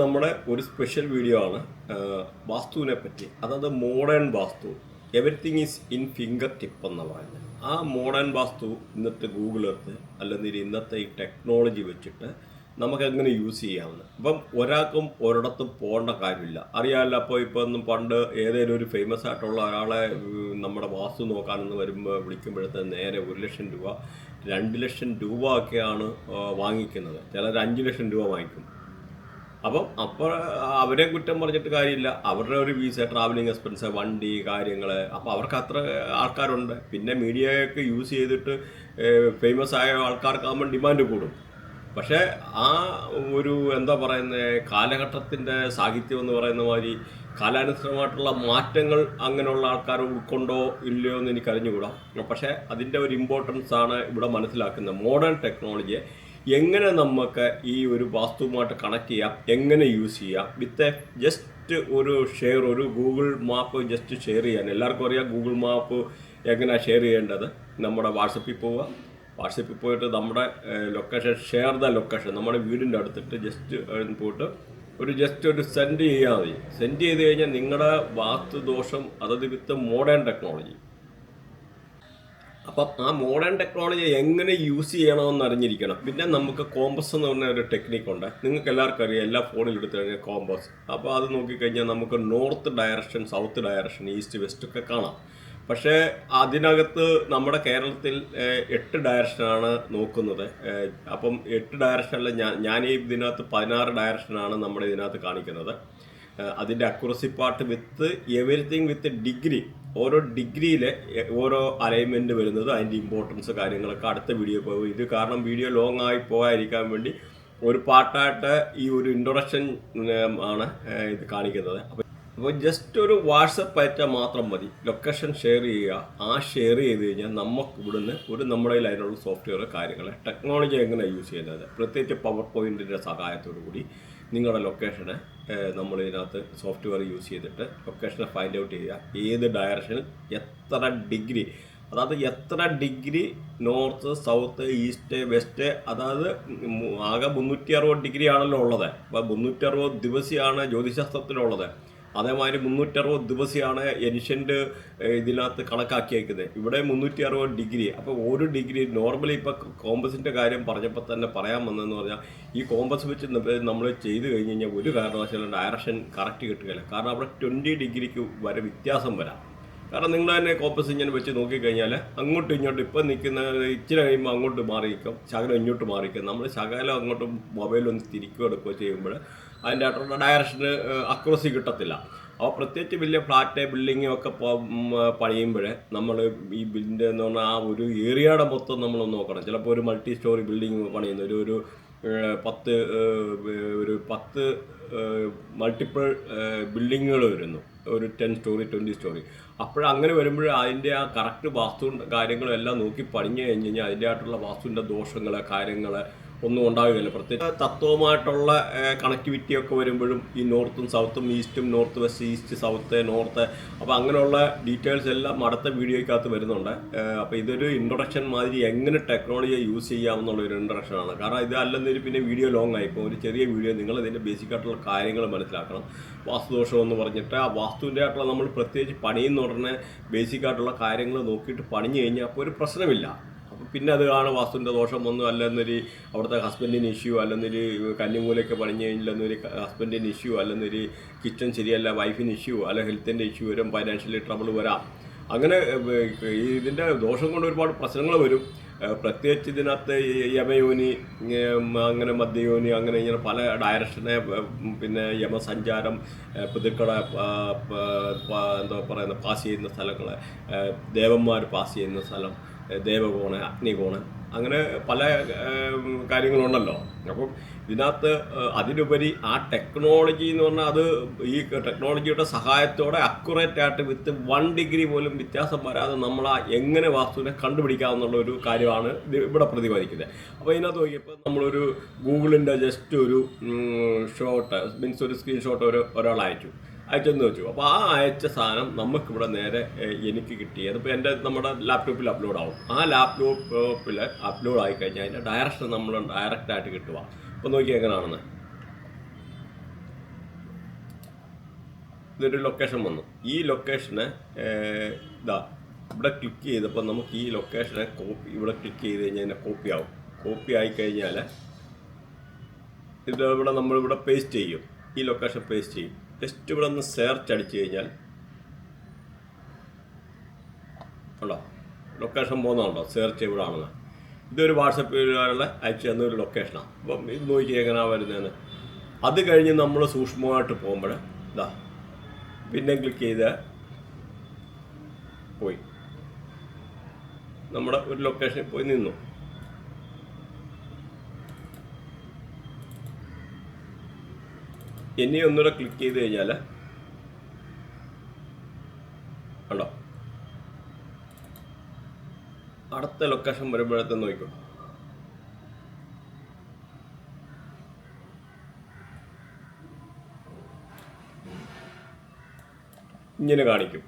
നമ്മുടെ ഒരു special video ആണ് വാസ്തുവിനെ പറ്റി. അതായത് modern vastu. Everything is in fingertip എന്ന പറയുന്നത്. ആ മോഡേൺ വാസ്തു ഇന്നത്തെ ഗൂഗിൾ എർത്ത് അല്ലെങ്കിൽ ഇന്നത്തെ ഈ ടെക്നോളജി വെച്ചിട്ട് നമുക്ക് എങ്ങനെ യൂസ് ചെയ്യാമെന്ന്. അപ്പം ഒരാൾക്കും ഒരിടത്തും പോകേണ്ട കാര്യമില്ല. അറിയാമല്ലോ അപ്പോൾ ഇപ്പോൾ ഒന്നും പണ്ട് ഏതെങ്കിലും ഒരു ഫേമസ് ആയിട്ടുള്ള ഒരാളെ നമ്മുടെ വാസ്തു നോക്കാനെന്ന് വരുമ്പോൾ വിളിക്കുമ്പോഴത്തെ നേരെ ഒരു ലക്ഷം രൂപ രണ്ട് ലക്ഷം രൂപ ഒക്കെയാണ് വാങ്ങിക്കുന്നത്. ചിലർ അഞ്ച് ലക്ഷം രൂപ വാങ്ങിക്കും. അപ്പം അപ്പോൾ അവരെ കുറ്റം പറഞ്ഞിട്ട് കാര്യമില്ല. അവരുടെ ഒരു വിസ ട്രാവലിംഗ് എക്സ്പെൻസ് വണ്ടി കാര്യങ്ങൾ അപ്പോൾ അവർക്ക് അത്ര ആൾക്കാരുണ്ട്. പിന്നെ മീഡിയയൊക്കെ യൂസ് ചെയ്തിട്ട് ഫേമസ് ആയ ആൾക്കാർക്കാകുമ്പോൾ ഡിമാൻഡ് കൂടും. പക്ഷേ ആ ഒരു എന്താ പറയുന്നത് കാലഘട്ടത്തിന്റെ സാഹിത്യം എന്ന് പറയുന്ന മാതിരി കാലാനുസൃതമായിട്ടുള്ള മാറ്റങ്ങൾ അങ്ങനെയുള്ള ആൾക്കാർ ഉൾക്കൊണ്ടോ ഇല്ലയോ എന്ന് എനിക്ക് അറിഞ്ഞുകൂടാം. പക്ഷേ അതിന്റെ ഒരു ഇമ്പോർട്ടൻസ് ആണ് ഇവിടെ മനസ്സിലാക്കുന്നത്. മോഡേൺ ടെക്നോളജിയെ എങ്ങനെ നമുക്ക് ഈ ഒരു വാസ്തുവുമായിട്ട് കണക്ട് ചെയ്യാം? എങ്ങനെ യൂസ് ചെയ്യാം? വിത്ത് എ ജസ്റ്റ് ഒരു ഷെയർ ഒരു ഗൂഗിൾ മാപ്പ് ജസ്റ്റ് ഷെയർ ചെയ്യാൻ. എല്ലാവർക്കും അറിയാം ഗൂഗിൾ മാപ്പ് എങ്ങനെയാണ് ഷെയർ ചെയ്യേണ്ടത്? നമ്മുടെ വാട്സപ്പിൽ പോവുക. വാട്സപ്പിൽ പോയിട്ട് നമ്മുടെ ലൊക്കേഷൻ ഷെയർ ദ ലൊക്കേഷൻ നമ്മുടെ വീടിന്റെ അടുത്തിട്ട് ജസ്റ്റ് പോയിട്ട് ഒരു ജസ്റ്റ് ഒരു സെൻഡ് ചെയ്യാതെ സെൻഡ് ചെയ്ത് കഴിഞ്ഞാൽ നിങ്ങളുടെ വാസ്തുദോഷം അതത് വിത്ത് മോഡേൺ ടെക്നോളജി അപ്പം ആ മോഡേൺ ടെക്നോളജി എങ്ങനെ യൂസ് ചെയ്യണമെന്ന് അറിഞ്ഞിരിക്കണം. പിന്നെ നമുക്ക് കോമ്പസ് എന്ന് പറഞ്ഞ ഒരു ടെക്നിക് ഉണ്ട്. നിങ്ങൾക്ക് എല്ലാവർക്കും അറിയാം എല്ലാ ഫോണിൽ എടുത്തു കഴിഞ്ഞാൽ കോമ്പസ് അപ്പോൾ അത് നോക്കിക്കഴിഞ്ഞാൽ നമുക്ക് north direction south direction east west ഒക്കെ കാണാം. പക്ഷേ അതിനകത്ത് നമ്മുടെ കേരളത്തിൽ എട്ട് ഡയറക്ഷനാണ് നോക്കുന്നത്. അപ്പം എട്ട് ഡയറക്ഷനിൽ ഞാൻ ഞാൻ ഈ ഇതിനകത്ത് പതിനാറ് ഡയറക്ഷനാണ് നമ്മുടെ ഇതിനകത്ത് കാണിക്കുന്നത്. അതിന്റെ accuracy part with everything with degree ഓരോ ഡിഗ്രിയിലെ ഓരോ അലൈൻമെന്റ് വരുന്നത് അതിന്റെ ഇമ്പോർട്ടൻസ് കാര്യങ്ങളൊക്കെ അടുത്ത വീഡിയോ പോകും. ഇത് കാരണം വീഡിയോ ലോങ് ആയി പോകാതിരിക്കാൻ വേണ്ടി ഒരു പാർട്ടായിട്ട് ഈ ഒരു ഇൻട്രൊഡക്ഷൻ ആണ് ഇത് കാണിക്കുന്നത്. അപ്പോൾ ജസ്റ്റ് ഒരു വാട്സപ്പ് അയച്ചാൽ മാത്രം മതി. ലൊക്കേഷൻ ഷെയർ ചെയ്യുക. ആ ഷെയർ ചെയ്ത് കഴിഞ്ഞാൽ നമുക്ക് ഇവിടുന്ന് ഒരു നമ്മുടെ അതിനുള്ള സോഫ്റ്റ്വെയർ കാര്യങ്ങൾ ടെക്നോളജി എങ്ങനെ യൂസ് ചെയ്യുന്നത്? പ്രത്യേകിച്ച് പവർ പോയിന്റിന്റെ സഹായത്തോടു കൂടി നിങ്ങളുടെ ലൊക്കേഷന് നമ്മൾ ഇതിനകത്ത് സോഫ്റ്റ്വെയർ യൂസ് ചെയ്തിട്ട് ലൊക്കേഷനെ ഫൈൻഡ് ഔട്ട് ചെയ്യുക. ഏത് ഡയറക്ഷനിൽ എത്ര ഡിഗ്രി അതായത് എത്ര degree north south east west അതായത് ആകെ മുന്നൂറ്റി അറുപത് ഡിഗ്രി ആണല്ലോ ഉള്ളത്. അപ്പോൾ മുന്നൂറ്റി അറുപത് ദിവസമാണ് ജ്യോതിശാസ്ത്രത്തിലുള്ളത്. അതേമാതിരി മുന്നൂറ്ററുപത് ദിവസമാണ് എൻഷ്യന്റ് ഇതിനകത്ത് കണക്കാക്കിയേക്കുന്നത്. ഇവിടെ മുന്നൂറ്റി അറുപത് ഡിഗ്രി. അപ്പോൾ ഒരു ഡിഗ്രി നോർമലി ഇപ്പോൾ കോമ്പസിന്റെ കാര്യം പറഞ്ഞപ്പോൾ തന്നെ പറയാൻ വന്നതെന്ന് പറഞ്ഞാൽ ഈ കോമ്പസ് വെച്ച് നമ്മൾ ചെയ്ത് കഴിഞ്ഞ് കഴിഞ്ഞാൽ ഒരു കാരണവശാലും ഡയറക്ഷൻ കറക്റ്റ് കിട്ടുകയില്ല. കാരണം അവിടെ ട്വന്റി ഡിഗ്രിക്ക് വരെ വ്യത്യാസം വരാം. കാരണം നിങ്ങൾ തന്നെ കോപ്പസ് ഇങ്ങനെ വെച്ച് നോക്കിക്കഴിഞ്ഞാൽ അങ്ങോട്ടും ഇങ്ങോട്ടും ഇപ്പം നിൽക്കുന്ന ഇച്ചിരി കഴിയുമ്പോൾ അങ്ങോട്ട് മാറിയിരിക്കും ശകലം ഇങ്ങോട്ട് മാറിയിരിക്കും. നമ്മൾ ശകലം അങ്ങോട്ട് മൊബൈലൊന്ന് തിരിക്കുകയോ എടുക്കുകയോ ചെയ്യുമ്പോൾ അതിന്റെ ഡയറക്ഷന് അക്രോസി കിട്ടത്തില്ല. അപ്പോൾ പ്രത്യേകിച്ച് വലിയ ഫ്ലാറ്റ് ബിൽഡിങ്ങും ഒക്കെ പണിയുമ്പോൾ നമ്മൾ ഈ ബിൽഡിന്റെ എന്ന് പറഞ്ഞാൽ ആ ഒരു ഏരിയയുടെ മൊത്തം നമ്മളൊന്ന് നോക്കണം. ചിലപ്പോൾ ഒരു മൾട്ടി സ്റ്റോറി ബിൽഡിംഗ് പണിയുന്ന ഒരു ഒരു പത്ത് ഒരു പത്ത് മൾട്ടിപ്പിൾ ബിൽഡിങ്ങുകൾ വരുന്നു. ഒരു ടെൻ സ്റ്റോറി ട്വന്റി സ്റ്റോറി അപ്പോഴങ്ങനെ വരുമ്പോൾ അതിന്റെ ആ കറക്റ്റ് വാസ്തു കാര്യങ്ങളെല്ലാം നോക്കി പണിഞ്ഞു കഴിഞ്ഞ് കഴിഞ്ഞാൽ അതിന്റെ ആയിട്ടുള്ള വാസ്തുവിന്റെ ദോഷങ്ങൾ കാര്യങ്ങൾ ഒന്നും ഉണ്ടാവുകയില്ല പ്രത്യേകിച്ച് തത്വമായിട്ടുള്ള കണക്ടിവിറ്റി ഒക്കെ വരുമ്പോഴും ഈ നോർത്തും സൗത്തും ഈസ്റ്റും north west east south north അപ്പോൾ അങ്ങനെയുള്ള ഡീറ്റെയിൽസ് എല്ലാം അടുത്ത വീഡിയോയ്ക്കകത്ത് വരുന്നുണ്ട്. അപ്പോൾ ഇതൊരു ഇൻട്രൊഡക്ഷൻ മാതിരി എങ്ങനെ ടെക്നോളജിയെ യൂസ് ചെയ്യാമെന്നുള്ള ഒരു ഇൻട്രൊഡക്ഷനാണ് കാരണം ഇത് അല്ലെന്നൊരു പിന്നെ വീഡിയോ ലോങ് ആയി. ഇപ്പോൾ ഒരു ചെറിയ വീഡിയോ നിങ്ങൾ ഇതിന്റെ ബേസിക് ആയിട്ടുള്ള കാര്യങ്ങൾ മനസ്സിലാക്കണം. വാസ്തുദോഷം എന്ന് പറഞ്ഞിട്ട് ആ വാസ്തുവിന്റെ ആയിട്ടുള്ള നമ്മൾ പ്രത്യേകിച്ച് പണിയെന്ന് ഉടനെ ബേസിക് ആയിട്ടുള്ള കാര്യങ്ങൾ നോക്കിയിട്ട് പണിഞ്ഞു കഴിഞ്ഞാൽ അപ്പോൾ ഒരു പ്രശ്നമില്ല. പിന്നെ അത് ആണ് വാസ്തുവിന്റെ ദോഷം വന്നു അല്ലെന്നൊരു അവിടുത്തെ ഹസ്ബൻഡിന് ഇഷ്യൂ അല്ലെന്നൊരു കന്നിമൂലയൊക്കെ പണിഞ്ഞു കഴിഞ്ഞില്ലെന്നൊരു ഹസ്ബൻഡിന് ഇഷ്യൂ അല്ലെന്നൊരു കിച്ചൺ ശരിയല്ല വൈഫിന് ഇഷ്യൂ അല്ല ഹെൽത്തിന്റെ ഇഷ്യൂ വരും ഫൈനാൻഷ്യലി ട്രബിൾ വരാം. അങ്ങനെ ഇതിന്റെ ദോഷം കൊണ്ട് ഒരുപാട് പ്രശ്നങ്ങൾ വരും. പ്രത്യേകിച്ച് ഇതിനകത്ത് യമയോനി അങ്ങനെ മദ്യയോനി അങ്ങനെ ഇങ്ങനെ പല ഡയറക്ഷനെ പിന്നെ യമസഞ്ചാരം പിതൃക്കളെ എന്താ പറയുന്ന പാസ് ചെയ്യുന്ന സ്ഥലങ്ങൾ ദേവന്മാർ പാസ് ചെയ്യുന്ന സ്ഥലം ദേവകോണ് അഗ്നികോണ് അങ്ങനെ പല കാര്യങ്ങളുണ്ടല്ലോ. അപ്പം ഇതിനകത്ത് അതിലുപരി ആ ടെക്നോളജി എന്ന് പറഞ്ഞാൽ അത് ഈ ടെക്നോളജിയുടെ സഹായത്തോടെ അക്യുറേറ്റ് ആയിട്ട് വിത്ത് വൺ ഡിഗ്രി പോലും വ്യത്യാസം വരാതെ നമ്മൾ ആ എങ്ങനെ വാസ്തുവിനെ കണ്ടുപിടിക്കാമെന്നുള്ള ഒരു കാര്യമാണ് ഇവിടെ പ്രതിപാദിക്കുന്നത്. അപ്പോൾ ഇതിനകത്ത് നോക്കിയപ്പോൾ നമ്മളൊരു ഗൂഗിളിന്റെ ജസ്റ്റ് ഒരു ഷോട്ട് മീൻസ് ഒരു സ്ക്രീൻഷോട്ട് ഒരു ഒരാൾ അയച്ചു അയച്ചെന്ന് വെച്ചു. അപ്പോൾ ആ അയച്ച സാധനം നമുക്കിവിടെ നേരെ എനിക്ക് കിട്ടിയത് ഇപ്പോൾ എന്റെ നമ്മുടെ ലാപ്ടോപ്പിൽ അപ്ലോഡ് ആവും. ആ ലാപ്ടോപ്പിൽ അപ്ലോഡ് ആയി കഴിഞ്ഞാൽ അതിന്റെ ഡയറക്ഷൻ നമ്മൾ ഡയറക്റ്റ് ആയിട്ട് കിട്ടുക അപ്പോൾ നോക്കി എങ്ങനെയാണെന്ന് ഇതൊരു ലൊക്കേഷൻ വന്നു. ഈ ലൊക്കേഷനെ ഇതാ ഇവിടെ ക്ലിക്ക് ചെയ്തപ്പോൾ നമുക്ക് ഈ ലൊക്കേഷനെ കോപ്പി ഇവിടെ ക്ലിക്ക് ചെയ്ത് കഴിഞ്ഞാൽ അതിനെ കോപ്പി ആവും. കോപ്പി ആയി കഴിഞ്ഞാൽ ഇത് ഇവിടെ നമ്മളിവിടെ പേസ്റ്റ് ചെയ്യും. ഈ ലൊക്കേഷൻ പേസ്റ്റ് ചെയ്യും. ജസ്റ്റ് ഇവിടെ ഒന്ന് സെർച്ച് അടിച്ചു കഴിഞ്ഞാൽ ഉണ്ടോ? ലൊക്കേഷൻ പോകുന്നുണ്ടോ സെർച്ച് ഇവിടെ ഇതൊരു വാട്സപ്പിലുള്ള അയച്ചു തന്ന ഒരു ലൊക്കേഷനാണ് അപ്പം ഇത് നോക്കി എങ്ങനെയാണ് വരുന്നതെന്ന്. അത് കഴിഞ്ഞ് നമ്മൾ സൂക്ഷ്മമായിട്ട് പോകുമ്പോൾ ഇതാ പിന്നെ ക്ലിക്ക് ചെയ്ത് പോയി. നമ്മുടെ ഒരു ലൊക്കേഷനിൽ പോയി നിന്നു. ഇനി ഒന്നുകൂടെ ക്ലിക്ക് ചെയ്ത് കഴിഞ്ഞാൽ ഉണ്ടോ അടുത്ത ലൊക്കേഷൻ വരുമ്പോഴത്തെ നോക്കും ഇങ്ങനെ കാണിക്കും.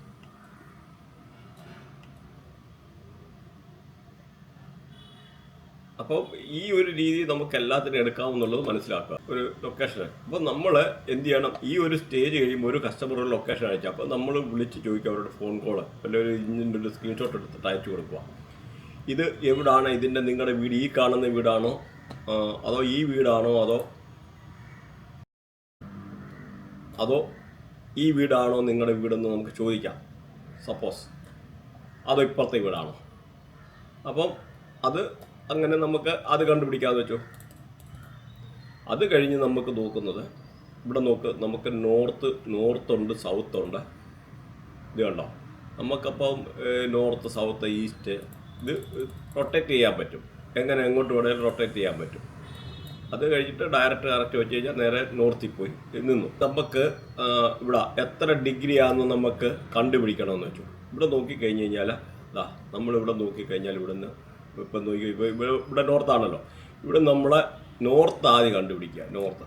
അപ്പോൾ ഈ ഒരു രീതി നമുക്ക് എല്ലാത്തിനും എടുക്കാമെന്നുള്ളത് മനസ്സിലാക്കുക. ഒരു ലൊക്കേഷൻ അപ്പോൾ നമ്മൾ എന്ത് ചെയ്യണം? ഈ ഒരു സ്റ്റേജ് കഴിയുമ്പോൾ ഒരു കസ്റ്റമർ ഒരു ലൊക്കേഷൻ അയച്ചാൽ അപ്പോൾ നമ്മൾ വിളിച്ച് ചോദിക്കുക അവരുടെ ഫോൺ കോൾ അല്ലെങ്കിൽ ഒരു ഇതിന്റെ ഒരു സ്ക്രീൻഷോട്ട് എടുത്തിട്ട് അയച്ചു കൊടുക്കുക. ഇത് എവിടാണ്? ഇതിന്റെ നിങ്ങളുടെ വീട് ഈ കാണുന്ന വീടാണോ? അതോ ഈ വീടാണോ? അതോ അതോ ഈ വീടാണോ നിങ്ങളുടെ വീടെന്ന് നമുക്ക് ചോദിക്കാം. സപ്പോസ് അതോ ഇപ്പുറത്തെ വീടാണോ? അപ്പം അത് അങ്ങനെ നമുക്ക് അത് കണ്ടുപിടിക്കാതെ വെച്ചോ. അത് കഴിഞ്ഞ് നമുക്ക് നോക്കുന്നത് ഇവിടെ നോക്ക് നമുക്ക് നോർത്ത് നോർത്ത് ഉണ്ട് സൗത്ത് ഉണ്ട് ഇത് കണ്ടോ? നമുക്കപ്പം നോർത്ത് സൗത്ത് ഈസ്റ്റ് ഇത് റൊട്ടേറ്റ് ചെയ്യാൻ പറ്റും. എങ്ങനെ എങ്ങോട്ട് വേണേലും റൊട്ടേറ്റ് ചെയ്യാൻ പറ്റും. അത് കഴിഞ്ഞിട്ട് ഡയറക്റ്റ് കറക്റ്റ് വെച്ച് കഴിഞ്ഞാൽ നേരെ നോർത്തിൽ പോയി നിന്നു. നമുക്ക് ഇവിടെ എത്ര ഡിഗ്രി ആണെന്ന് നമുക്ക് കണ്ടുപിടിക്കണമെന്ന് വെച്ചു. ഇവിടെ നോക്കിക്കഴിഞ്ഞ് കഴിഞ്ഞാൽ ദാ നമ്മളിവിടെ നോക്കിക്കഴിഞ്ഞാൽ ഇവിടുന്ന് ഇപ്പം നോക്കി ഇപ്പോൾ ഇവിടെ ഇവിടെ നോർത്താണല്ലോ. ഇവിടെ നമ്മളെ നോർത്ത് ആദ്യം കണ്ടുപിടിക്കുക നോർത്ത്.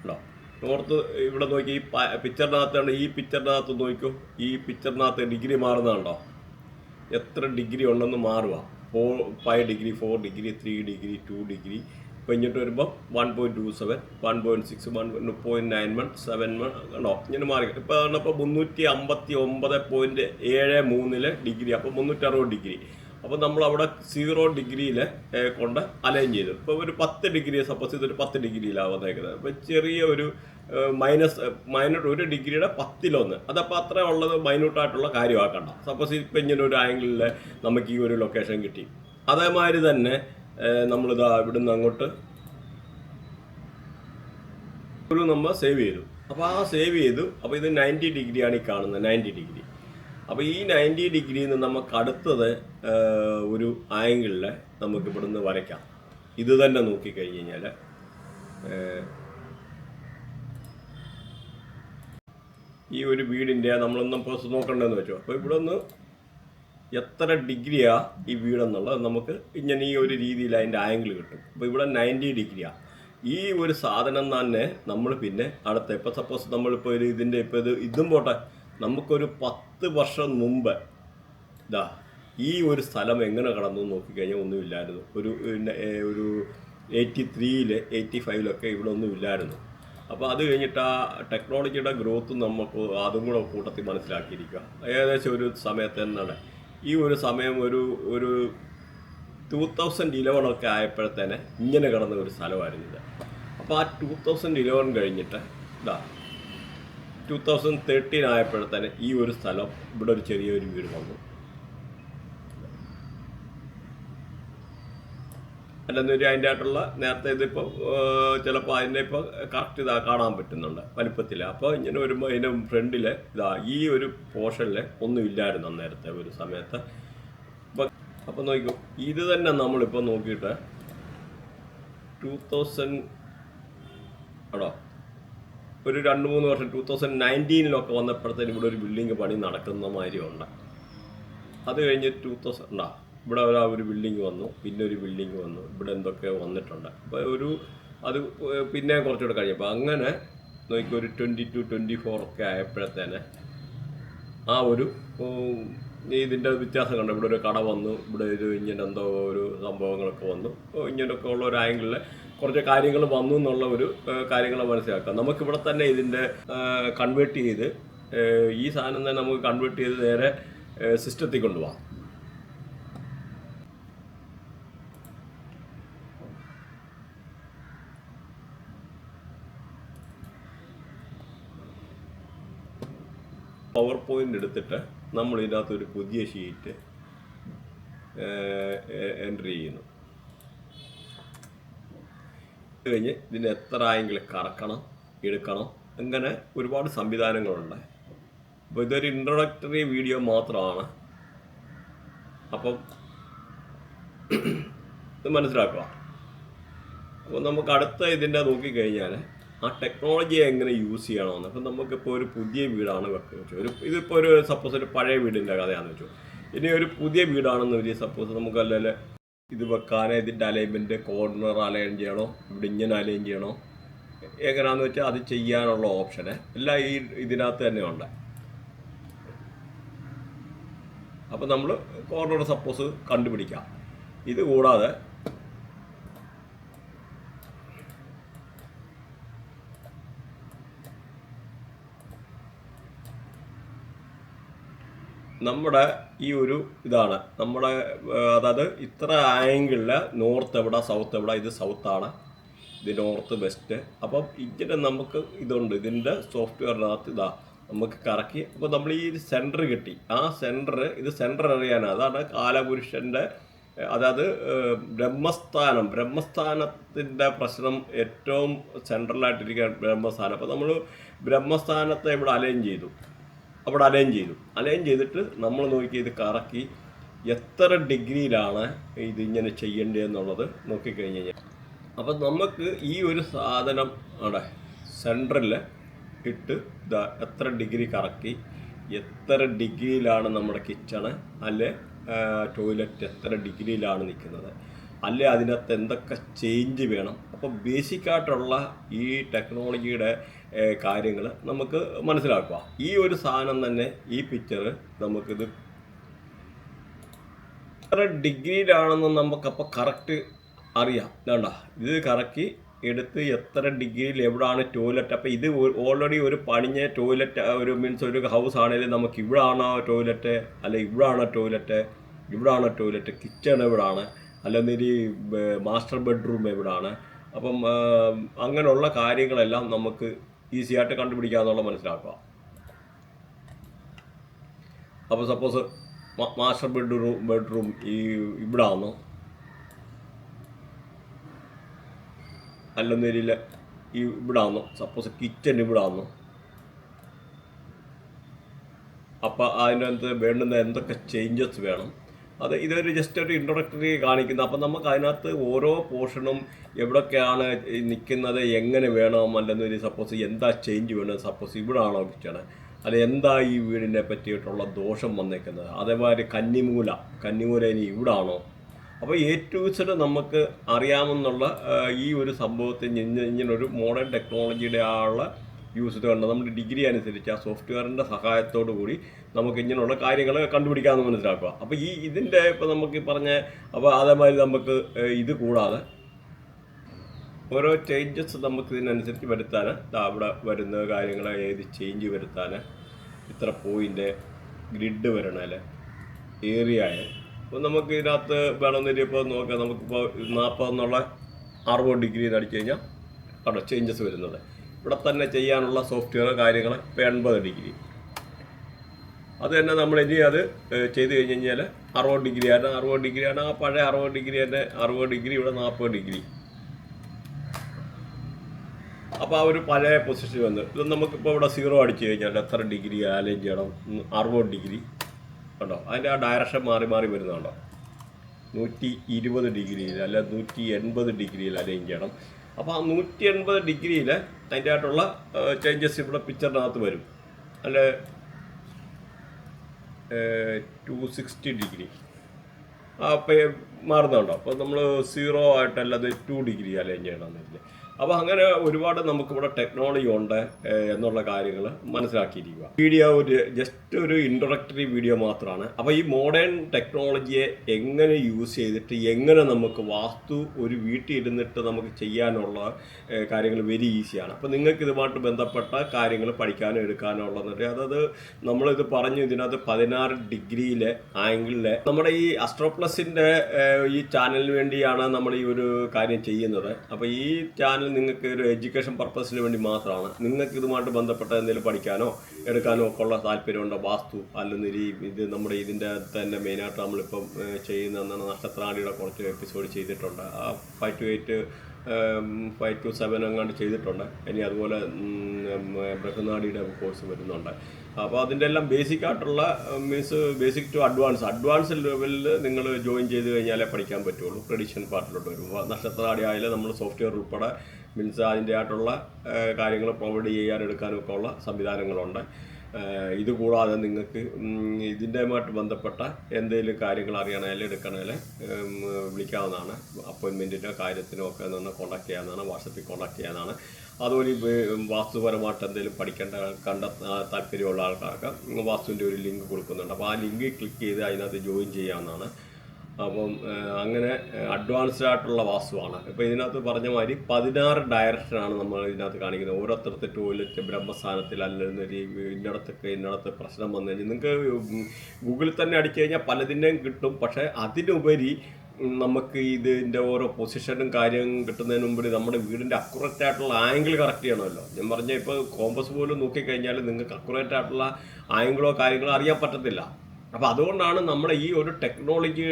ഉണ്ടോ? നോർത്ത് ഇവിടെ നോക്കി ഈ പിക്ചറിനകത്താണ് ഈ പിക്ചറിനകത്ത് നോക്കൂ ഈ പിക്ചറിനകത്ത് ഡിഗ്രി മാറുന്നതുണ്ടോ എത്ര ഡിഗ്രി ഉണ്ടെന്ന് മാറുക. Four five degree four degree three degree two degree ഇങ്ങോട്ട് വരുമ്പോൾ one point two seven one point six one point nine one seven one കണ്ടോ? ഇങ്ങനെ മാറി. ഇപ്പോൾ പറഞ്ഞപ്പോൾ മുന്നൂറ്റി അമ്പത്തി ഒമ്പത് പോയിന്റ് ഏഴ് മൂന്നിൽ ഡിഗ്രി അപ്പോൾ മുന്നൂറ്റി അറുപത് ഡിഗ്രി അപ്പോൾ നമ്മൾ അവിടെ സീറോ ഡിഗ്രിയിൽ കൊണ്ട് അലൈൻ ചെയ്തു. ഇപ്പോൾ ഒരു പത്ത് ഡിഗ്രി സപ്പോസ് ഇതൊരു പത്ത് ഡിഗ്രിയിലാണ് വന്നേക്കുന്നത് അപ്പോൾ ചെറിയ ഒരു മൈനസ് മൈനോട്ട് ഒരു ഡിഗ്രിയുടെ പത്തിലൊന്ന്. അതപ്പോൾ അത്ര ഉള്ളത് മൈന്യൂട്ടായിട്ടുള്ള കാര്യമാക്കണ്ട. സപ്പോസ് ഇപ്പം ഇങ്ങനെ ഒരു ആംഗിളിൽ നമുക്ക് ഈ ഒരു ലൊക്കേഷൻ കിട്ടി. അതേമാതിരി തന്നെ നമ്മളിതാ ഇവിടുന്ന് അങ്ങോട്ട് ഒരു നമ്മൾ സേവ് ചെയ്തു. അപ്പോൾ ആ സേവ് ചെയ്തു. അപ്പോൾ ഇത് നയന്റി ഡിഗ്രിയാണ് ഈ കാണുന്നത് നയന്റി ഡിഗ്രി അപ്പോൾ ഈ നയന്റി ഡിഗ്രിയിൽ നിന്ന് നമുക്ക് അടുത്തത് ഒരു ആംഗിളിൽ നമുക്ക് ഇവിടുന്ന് വരയ്ക്കാം. ഇത് തന്നെ നോക്കിക്കഴിഞ്ഞ് കഴിഞ്ഞാൽ ഈ ഒരു വീടിന്റെ നമ്മളൊന്നും ഇപ്പോൾ നോക്കണ്ടെന്ന് വെച്ചോ. അപ്പോൾ ഇവിടെ ഒന്ന് എത്ര ഡിഗ്രിയാ ഈ വീടെന്നുള്ളത് നമുക്ക് ഇങ്ങനെ ഈ ഒരു രീതിയിൽ അതിന്റെ ആംഗിൾ കിട്ടും. അപ്പോൾ ഇവിടെ നയന്റി ഡിഗ്രിയാണ് ഈ ഒരു സാധനം തന്നെ നമ്മൾ പിന്നെ അടുത്ത ഇപ്പോൾ സപ്പോസ് നമ്മളിപ്പോൾ ഒരു ഇതിന്റെ ഇപ്പോൾ ഇത് ഇതും പോട്ടെ നമുക്കൊരു പത്ത് വർഷം മുമ്പ് ഇതാ ഈ ഒരു സ്ഥലം എങ്ങനെ കടന്നു നോക്കിക്കഴിഞ്ഞാൽ ഒന്നുമില്ലായിരുന്നു ഒരു ഒരു എയ്റ്റി ത്രീയിൽ എയ്റ്റി ഫൈവിലൊക്കെ ഇവിടെ ഒന്നും ഇല്ലായിരുന്നു. അപ്പോൾ അത് കഴിഞ്ഞിട്ട് ആ ടെക്നോളജിയുടെ ഗ്രോത്ത് നമുക്ക് അതും കൂടെ കൂട്ടത്തിൽ മനസ്സിലാക്കിയിരിക്കുക. ഏകദേശം ഒരു സമയത്ത് തന്നെയാണ് ഈ ഒരു സമയം ഒരു ഒരു ടൂ തൗസൻഡ് ഇലവൻ ഒക്കെ ആയപ്പോഴത്തേനെ ഇങ്ങനെ കിടന്ന ഒരു സ്ഥലമായിരുന്നു ഇത്. അപ്പോൾ ആ ടൂ തൗസൻഡ് ഇലവൻ കഴിഞ്ഞിട്ട് ഇതാ ടൂ തൗസൻഡ് തേർട്ടീൻ ആയപ്പോഴത്തേനെ ഈ ഒരു സ്ഥലം ഇവിടെ ഒരു ചെറിയൊരു വീട് വന്നു. അല്ലെന്നൊരു അതിന്റെ ആയിട്ടുള്ള നേരത്തെ ഇതിപ്പോൾ ചിലപ്പോൾ അതിന്റെ ഇപ്പോൾ കറക്റ്റ് ഇതാ കാണാൻ പറ്റുന്നുണ്ട് വലിപ്പത്തിൽ. അപ്പോൾ ഇങ്ങനെ വരുമ്പോൾ അതിന്റെ ഫ്രണ്ടിൽ ഇതാ ഈ ഒരു പോർഷനിൽ ഒന്നും ഇല്ലായിരുന്നു അന്നേരത്തെ ഒരു സമയത്ത്. അപ്പോൾ അപ്പോൾ നോക്കിക്കോ ഇത് തന്നെ നമ്മളിപ്പോൾ നോക്കിയിട്ട് ടൂ തൗസൻഡ് ആണോ? ഒരു രണ്ട് മൂന്ന് വർഷം ടൂ തൗസൻഡ് നയന്റീനിലൊക്കെ വന്നപ്പോഴത്തേന് ഇവിടെ ഒരു ബിൽഡിംഗ് പണി നടക്കുന്ന മാതിരി ഉണ്ട് അത് കഴിഞ്ഞ് ടൂ തൗസൻഡ് ഉണ്ടാ ഇവിടെ ഒരു ഒരു ബിൽഡിംഗ് വന്നു പിന്നെ ഒരു ബിൽഡിംഗ് വന്നു ഇവിടെ എന്തൊക്കെ വന്നിട്ടുണ്ട്. അപ്പോൾ ഒരു അത് പിന്നെ കുറച്ചുകൂടെ കഴിഞ്ഞപ്പോൾ അങ്ങനെ നോക്കി ഒരു ട്വന്റി ടു ട്വന്റി ഫോർ ഒക്കെ ആയപ്പോഴത്തേനെ ആ ഒരു ഇതിന്റെ വ്യത്യാസം കണ്ടു? ഇവിടെ ഒരു കട വന്നു ഇവിടെ ഒരു ഇങ്ങനെ എന്തോ ഒരു സംഭവങ്ങളൊക്കെ വന്നു. ഇങ്ങനെയൊക്കെ ഉള്ള ഒരു ആംഗിളിൽ കുറച്ച് കാര്യങ്ങൾ വന്നു എന്നുള്ള ഒരു കാര്യങ്ങൾ മനസ്സിലാക്കാം. നമുക്കിവിടെ തന്നെ ഇതിന്റെ കൺവേർട്ട് ചെയ്ത് ഈ സാധനം തന്നെ നമുക്ക് കൺവേർട്ട് ചെയ്ത് നേരെ സിസ്റ്റത്തിൽ കൊണ്ടുപോകാം പവർ പോയിന്റ് എടുത്തിട്ട് നമ്മൾ ഇതിനകത്ത് ഒരു പുതിയ ഷീറ്റ് എൻട്രി ചെയ്യുന്നു. കഴിഞ്ഞ് ഇതിന് എത്ര ആയെങ്കിൽ കറക്കണം എടുക്കണം അങ്ങനെ ഒരുപാട് സംവിധാനങ്ങളുണ്ട്. അപ്പോൾ ഇതൊരു ഇൻട്രൊഡക്ടറി വീഡിയോ മാത്രമാണ്. അപ്പം ഇത് മനസ്സിലാക്കുക. അപ്പോൾ നമുക്ക് അടുത്ത ഇതിന്റെ നോക്കിക്കഴിഞ്ഞാൽ ആ ടെക്നോളജി എങ്ങനെ യൂസ് ചെയ്യണമെന്ന്. അപ്പം നമുക്കിപ്പോൾ ഒരു പുതിയ വീടാണ് വെക്കുന്നത് വെച്ചു. ഒരു ഇതിപ്പോൾ ഒരു സപ്പോസ് ഒരു പഴയ വീടിന്റെ കഥയാണെന്ന് വെച്ചു. ഇനി ഒരു പുതിയ വീടാണെന്ന് വെച്ചാൽ സപ്പോസ് നമുക്ക് അല്ലെങ്കിൽ ഇത് വെക്കാൻ ഇതിന്റെ അലൈൻമെന്റ് കോർണർ അലൈൻ ചെയ്യണോ? ഇവിടെ ഇങ്ങനെ അലൈൻ ചെയ്യണോ? എങ്ങനെയാണെന്ന് വെച്ചാൽ അത് ചെയ്യാനുള്ള ഓപ്ഷന് എല്ലാം ഈ ഇതിനകത്ത് തന്നെ ഉണ്ട്. അപ്പം നമ്മൾ കോർണർ സപ്പോസ് കണ്ടുപിടിക്കാം. ഇത് കൂടാതെ നമ്മുടെ ഈ ഒരു ഇതാണ്. നമ്മുടെ അതായത് ഇത്ര ആംഗിളിൽ നോർത്ത് എവിടെ സൗത്ത് എവിടെ ഇത് സൗത്ത് ആണ്. ഇത് നോർത്ത് വെസ്റ്റ് അപ്പം ഇങ്ങനെ നമുക്ക് ഇതുണ്ട്. ഇതിന്റെ സോഫ്റ്റ്വെയറിനകത്ത് ഇതാ നമുക്ക് കറക്കി അപ്പോൾ നമ്മൾ ഈ സെന്റർ കിട്ടി. ആ സെന്റർ ഇത് സെന്റർ അറിയാനാണ് അതാണ് കാലപുരുഷന്റെ അതായത് ബ്രഹ്മസ്ഥാനം. ബ്രഹ്മസ്ഥാനത്തിന്റെ പ്രശ്നം ഏറ്റവും സെൻട്രലായിട്ടിരിക്കുക ബ്രഹ്മസ്ഥാനം. അപ്പോൾ നമ്മൾ ബ്രഹ്മസ്ഥാനത്തെ ഇവിടെ അലൈൻ ചെയ്തു. അവിടെ അലൈൻ ചെയ്തു. അലൈൻ ചെയ്തിട്ട് നമ്മൾ നോക്കി ഇത് കറക്കി എത്ര ഡിഗ്രിയിലാണ് ഇതിങ്ങനെ ചെയ്യേണ്ടതെന്നുള്ളത് നോക്കിക്കഴിഞ്ഞ് കഴിഞ്ഞാൽ. അപ്പം നമുക്ക് ഈ ഒരു സാധനം അവിടെ സെന്ററിൽ ഇട്ട് ഇതാ എത്ര ഡിഗ്രി കറക്കി എത്ര ഡിഗ്രിയിലാണ് നമ്മുടെ കിച്ചണ് അല്ലെ ടോയ്ലറ്റ് എത്ര ഡിഗ്രിയിലാണ് നിൽക്കുന്നത് അല്ലെ അതിനകത്ത് എന്തൊക്കെ ചേഞ്ച് വേണം. അപ്പോൾ ബേസിക്കായിട്ടുള്ള ഈ ടെക്നോളജിയുടെ കാര്യങ്ങൾ നമുക്ക് മനസ്സിലാക്കുക ഈ ഒരു സാധനം തന്നെ ഈ പിക്ചർ നമുക്കിത് എത്ര ഡിഗ്രിയിലാണെന്ന് നമുക്കപ്പോൾ കറക്റ്റ് അറിയാം. വേണ്ട ഇത് കറക്കി എടുത്ത് എത്ര ഡിഗ്രിയിൽ എവിടാണ് ടോയ്ലറ്റ് അപ്പോൾ ഇത് ഓൾറെഡി ഒരു പണിഞ്ഞ ടോയ്ലറ്റ് ഒരു മീൻസ് ഒരു ഹൗസ് ആണെങ്കിലും നമുക്ക് ഇവിടാണ് ടോയ്ലറ്റ് അല്ല ഇവിടാണ് ടോയ്ലറ്റ് ഇവിടാണ് ടോയ്ലറ്റ് കിച്ചൺ എവിടാണ്? അല്ലെന്നൊരു മാസ്റ്റർ ബെഡ്റൂം എവിടാണ്? അപ്പം അങ്ങനെയുള്ള കാര്യങ്ങളെല്ലാം നമുക്ക് ഈസി ആയിട്ട് കണ്ടുപിടിക്കാന്നുള്ള മനസ്സിലാക്കുക. അപ്പോൾ സപ്പോസ് മാസ്റ്റർ ബെഡ്റൂം ബെഡ്റൂം ഈ ഇവിടെ ആണ് അല്ലെന്നേരിയിൽ ഈ ഇവിടെ ആണ് സപ്പോസ് കിച്ചൺ ഇവിടെ ആണ് അപ്പോൾ അതിനകത്ത് വേണ്ടുന്ന എന്തൊക്കെ ചേഞ്ചസ് വേണം? അത് ഇതൊരു ജസ്റ്റ് ഒരു ഇൻട്രൊഡക്ടറി കാണിക്കുന്നത് അപ്പം നമുക്ക് അതിനകത്ത് ഓരോ പോർഷനും എവിടൊക്കെയാണ് നിൽക്കുന്നത് എങ്ങനെ വേണം അല്ലെന്നൊരു സപ്പോസ് എന്താ ചേഞ്ച് വേണം സപ്പോസ് ഇവിടെ ആണോ കിച്ചണ് അല്ല എന്താ ഈ വീടിനെ പറ്റിയിട്ടുള്ള ദോഷം വന്നേക്കുന്നത്? അതേമാതിരി കന്നിമൂല. കന്നിമൂല ഇനി ഇവിടെ ആണോ അപ്പോൾ എ ടു സെഡ് നമുക്ക് അറിയാമെന്നുള്ള ഈ ഒരു സംഭവത്തിൽ ഇങ്ങനെ ഇങ്ങനൊരു മോഡേൺ ടെക്നോളജിയുടെ ആളുള്ള യൂസ് ചെയ്തുകൊണ്ട് നമ്മുടെ ഡിഗ്രി അനുസരിച്ച് ആ സോഫ്റ്റ്വെയറിന്റെ സഹായത്തോടു കൂടി നമുക്ക് ഇങ്ങനെയുള്ള കാര്യങ്ങൾ കണ്ടുപിടിക്കാമെന്ന് മനസ്സിലാക്കുക. അപ്പോൾ ഈ ഇതിന്റെ ഇപ്പോൾ നമുക്ക് പറഞ്ഞ അപ്പോൾ അതേമാതിരി നമുക്ക് ഇത് കൂടാതെ ഓരോ ചേഞ്ചസ് നമുക്ക് ഇതിനനുസരിച്ച് വരുത്താൻ അവിടെ വരുന്ന കാര്യങ്ങൾ ഏത് ചേഞ്ച് വരുത്താൻ ഇത്ര പോയിന്റ് ഗ്രിഡ് വരണേൽ ഏറിയ അപ്പോൾ നമുക്ക് ഇതിനകത്ത് വേണമെന്നില്ല ഇപ്പോൾ നോക്കാം നമുക്കിപ്പോൾ നാൽപ്പതെന്നുള്ള അറുപത് ഡിഗ്രി അടിച്ചു കഴിഞ്ഞാൽ അവിടെ ചേഞ്ചസ് വരുന്നത്. ഇവിടെ തന്നെ ചെയ്യാനുള്ള സോഫ്റ്റ്വെയർ കാര്യങ്ങൾ ഇപ്പോൾ എൺപത് ഡിഗ്രി അത് തന്നെ നമ്മൾ ഇനി അത് ചെയ്ത് കഴിഞ്ഞ് കഴിഞ്ഞാൽ അറുപത് ഡിഗ്രി ആണ്. അറുപത് ഡിഗ്രി ആണ്. ആ പഴയ അറുപത് ഡിഗ്രി തന്നെ അറുപത് ഡിഗ്രി ഇവിടെ നാൽപ്പത് ഡിഗ്രി അപ്പോൾ ആ ഒരു പഴയ പൊസിഷൻ വന്ന് ഇത് നമുക്കിപ്പോൾ ഇവിടെ സീറോ അടിച്ചു കഴിഞ്ഞാൽ എത്ര ഡിഗ്രി അലൈൻ ചെയ്യണം? അറുപത് ഡിഗ്രി കണ്ടോ? അതിന്റെ ആ ഡയറക്ഷൻ മാറി മാറി വരുന്നുണ്ടോ നൂറ്റി ഇരുപത് ഡിഗ്രിയിൽ അല്ല നൂറ്റി എൺപത് ഡിഗ്രിയിൽ അലൈൻ ചെയ്യണം. അപ്പോൾ ആ നൂറ്റി എൺപത് ഡിഗ്രിയിൽ അതിന്റെ ആയിട്ടുള്ള ചേഞ്ചസ് ഇവിടെ പിക്ചറിനകത്ത് വരും. അല്ല? Two sixty degree. അപ്പോൾ മാറുന്നുണ്ടോ? അപ്പോൾ നമ്മൾ സീറോ ആയിട്ടല്ലാതെ ടു ഡിഗ്രി അലൈൻ ചെയ്യണമെന്നില്ല അപ്പോൾ അങ്ങനെ ഒരുപാട് നമുക്കിവിടെ ടെക്നോളജി ഉണ്ട് എന്നുള്ള കാര്യങ്ങൾ മനസ്സിലാക്കിയിരിക്കുക. വീഡിയോ ഒരു ജസ്റ്റ് ഒരു ഇൻട്രൊഡക്ടറി വീഡിയോ മാത്രമാണ് അപ്പോൾ ഈ മോഡേൺ ടെക്നോളജിയെ എങ്ങനെ യൂസ് ചെയ്തിട്ട് എങ്ങനെ നമുക്ക് വാസ്തു ഒരു വീട്ടിൽ ഇരുന്നിട്ട് നമുക്ക് ചെയ്യാനുള്ള കാര്യങ്ങൾ വെരി ഈസിയാണ് അപ്പോൾ നിങ്ങൾക്ക് ഇതുമായിട്ട് ബന്ധപ്പെട്ട കാര്യങ്ങൾ പഠിക്കാനും എടുക്കാനും ഉള്ളതെന്ന് അതായത് നമ്മളിത് പറഞ്ഞു ഇതിനകത്ത് പതിനാറ് ഡിഗ്രിയിലെ ആംഗിളിലെ നമ്മുടെ ഈ അസ്ട്രോപ്ലസിന്റെ ഈ ചാനലിന് വേണ്ടിയാണ് നമ്മൾ ഈ ഒരു കാര്യം ചെയ്യുന്നത്. അപ്പോൾ ഈ ചാനൽ നിങ്ങൾക്ക് ഒരു എഡ്യൂക്കേഷൻ പർപ്പസിന് വേണ്ടി മാത്രമാണ്. നിങ്ങൾക്ക് ഇതുമായിട്ട് ബന്ധപ്പെട്ട എന്തെങ്കിലും പഠിക്കാനോ എടുക്കാനോ ഒക്കെ ഉള്ള താല്പര്യമുണ്ടോ? വാസ്തു അല്ലെങ്കിൽ ഈ ഇത് നമ്മുടെ ഇതിന്റെ തന്നെ മെയിനായിട്ട് നമ്മളിപ്പം ചെയ്യുന്ന നക്ഷത്രാണിയുടെ കുറച്ച് എപ്പിസോഡ് ചെയ്തിട്ടുണ്ട്. ആ five two eight five two seven അങ്ങാണ്ട് ചെയ്തിട്ടുണ്ട്. ഇനി അതുപോലെ ബൃഹനാടിയുടെ കോഴ്സ് വരുന്നുണ്ട്. അപ്പോൾ അതിന്റെ എല്ലാം ബേസിക് ആയിട്ടുള്ള means basic to advance advance ലെവലിൽ നിങ്ങൾ ജോയിൻ ചെയ്ത് കഴിഞ്ഞാലേ പഠിക്കാൻ പറ്റുള്ളൂ. ട്രഡീഷണൽ പാർട്ടിലോട്ട് വരും. നക്ഷത്രാടി ആയാലും നമ്മൾ സോഫ്റ്റ്വെയർ ഉൾപ്പെടെ മീൻസ് അതിന്റെ ആയിട്ടുള്ള കാര്യങ്ങൾ പ്രൊവൈഡ് ഒക്കെ ഉള്ള സംവിധാനങ്ങളുണ്ട്. ഏഹ് ഇത് കൂടാതെ നിങ്ങൾക്ക് ഇതിന്റെയുമായിട്ട് ബന്ധപ്പെട്ട എന്തെങ്കിലും കാര്യങ്ങൾ അറിയണമെങ്കിൽ എടുക്കണേൽ വിളിക്കാവുന്നതാണ്. അപ്പോയിൻമെന്റിന്റെ കാര്യത്തിനോ ഒക്കെ നിന്ന് കോൺടാക്ട് ചെയ്യാവുന്നതാണ് വാട്സപ്പിൽ കോൺടാക്ട് ചെയ്യാവുന്നതാണ്. അതുപോലെ വാസ്തുപരമായിട്ട് എന്തെങ്കിലും പഠിക്കേണ്ട കണ്ട താല്പര്യമുള്ള ആൾക്കാർക്ക് വാസ്തുവിന്റെ ഒരു ലിങ്ക് കൊടുക്കുന്നുണ്ട്. അപ്പോൾ ആ ലിങ്ക് ക്ലിക്ക് ചെയ്ത് അതിനകത്ത് ജോയിൻ ചെയ്യാവുന്നതാണ്. അപ്പം അങ്ങനെ അഡ്വാൻസ്ഡ് ആയിട്ടുള്ള വാസ്തുവാണ്. ഇപ്പോൾ ഇതിനകത്ത് പറഞ്ഞ മാതിരി പതിനാറ് ഡയറക്ഷനാണ് നമ്മൾ ഇതിനകത്ത് കാണിക്കുന്നത്. ഓരോരുത്തരത്തെ ടോയ്ലറ്റ് ബ്രഹ്മസ്ഥാനത്തിൽ അല്ലെങ്കിൽ ഇന്നടത്തൊക്കെ ഇന്നടത്ത് പ്രശ്നം വന്നു കഴിഞ്ഞാൽ നിങ്ങൾക്ക് ഗൂഗിളിൽ തന്നെ അടിച്ചു കഴിഞ്ഞാൽ പലതിന്റെയും കിട്ടും. പക്ഷേ അതിനുപരി നമുക്ക് ഇതിന്റെ ഓരോ പൊസിഷനും കാര്യം കിട്ടുന്നതിന് മുമ്പ് നമ്മുടെ വീടിന്റെ അക്യുറേറ്റ് ആയിട്ടുള്ള ആംഗിൾ കറക്റ്റ് ചെയ്യണമല്ലോ. ഞാൻ പറഞ്ഞ ഇപ്പോൾ കോമ്പസ് പോലും നോക്കിക്കഴിഞ്ഞാൽ നിങ്ങൾക്ക് അക്യുറേറ്റ് ആയിട്ടുള്ള ആംഗിളോ കാര്യങ്ങളോ അറിയാൻ പറ്റത്തില്ല. അപ്പോൾ അതുകൊണ്ടാണ് നമ്മൾ ഈ ഒരു ടെക്നോളജി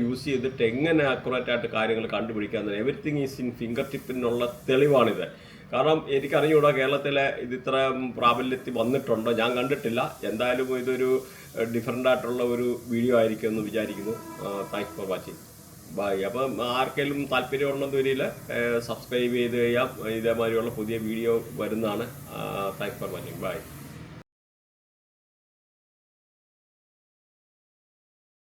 യൂസ് ചെയ്തിട്ട് എങ്ങനെ അക്യുറേറ്റ് ആയിട്ട് കാര്യങ്ങൾ കണ്ടുപിടിക്കാൻ എവറിത്തിങ് ഈസ് ഇൻ ഫിംഗർ ടിപ്പിനുള്ള തെളിവാണിത്. കാരണം എനിക്കറിഞ്ഞൂടാ കേരളത്തിലെ ഇത് ഇത്ര പ്രാബല്യത്തിൽ വന്നിട്ടുണ്ടോ? ഞാൻ കണ്ടിട്ടില്ല. എന്തായാലും ഇതൊരു ഡിഫറെന്റ് ആയിട്ടുള്ള ഒരു വീഡിയോ ആയിരിക്കും എന്ന് വിചാരിക്കുന്നു. താങ്ക്സ് ഫോർ വാച്ചിങ് ബൈ അപ്പം ആർക്കെങ്കിലും താല്പര്യമുണ്ടെന്ന് വരിയിൽ സബ്സ്ക്രൈബ് ചെയ്ത് കഴിയാം ഇതേമാതിരിയുള്ള പുതിയ വീഡിയോ വരുന്നതാണ്. Thanks for watching bye